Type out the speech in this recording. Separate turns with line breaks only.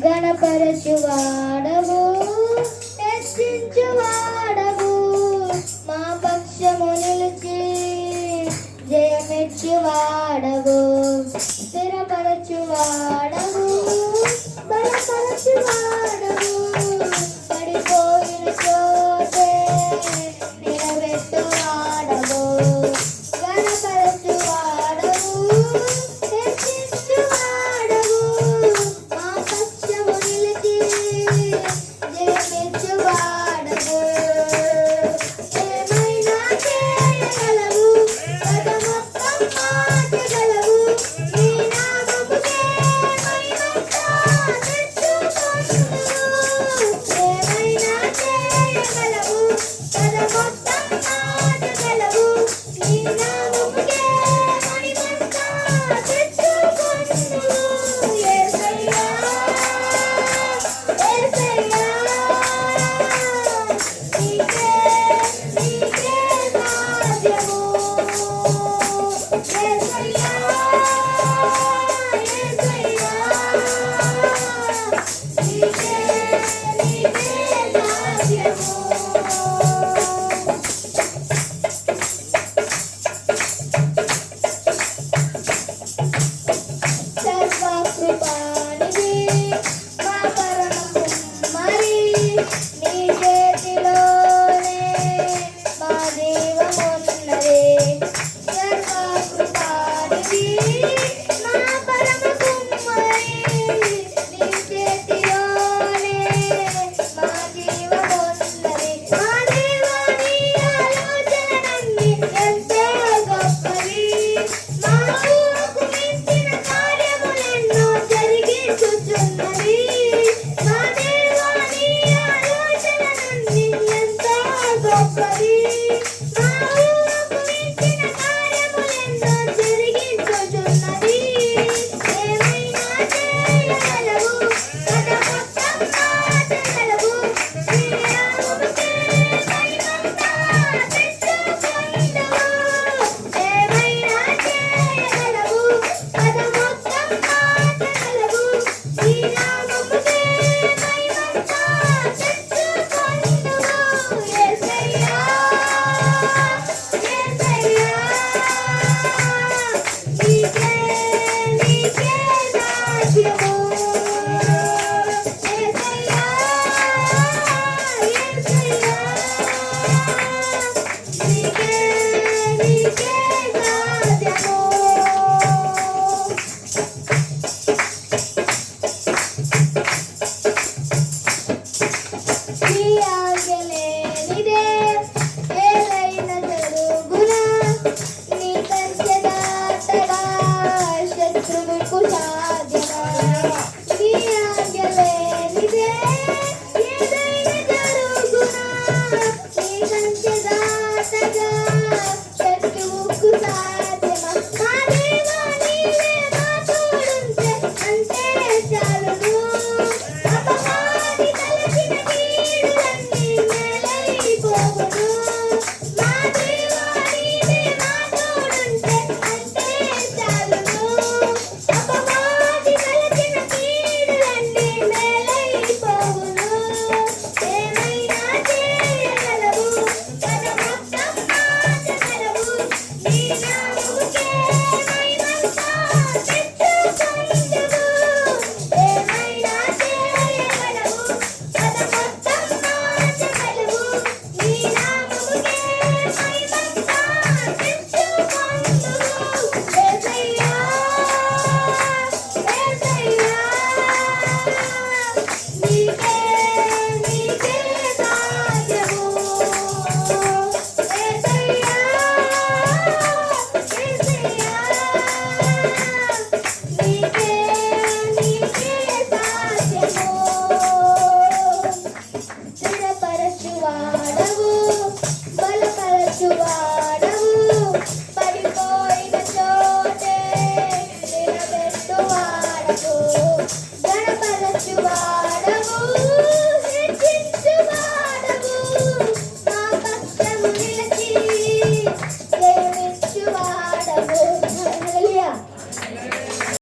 గణపరచువాడవు హెచ్చించువాడవు మా పక్షము నిలిచి జయమెచ్చువాడవు. స్థిరపరచువాడవు బలపరచువాడవు.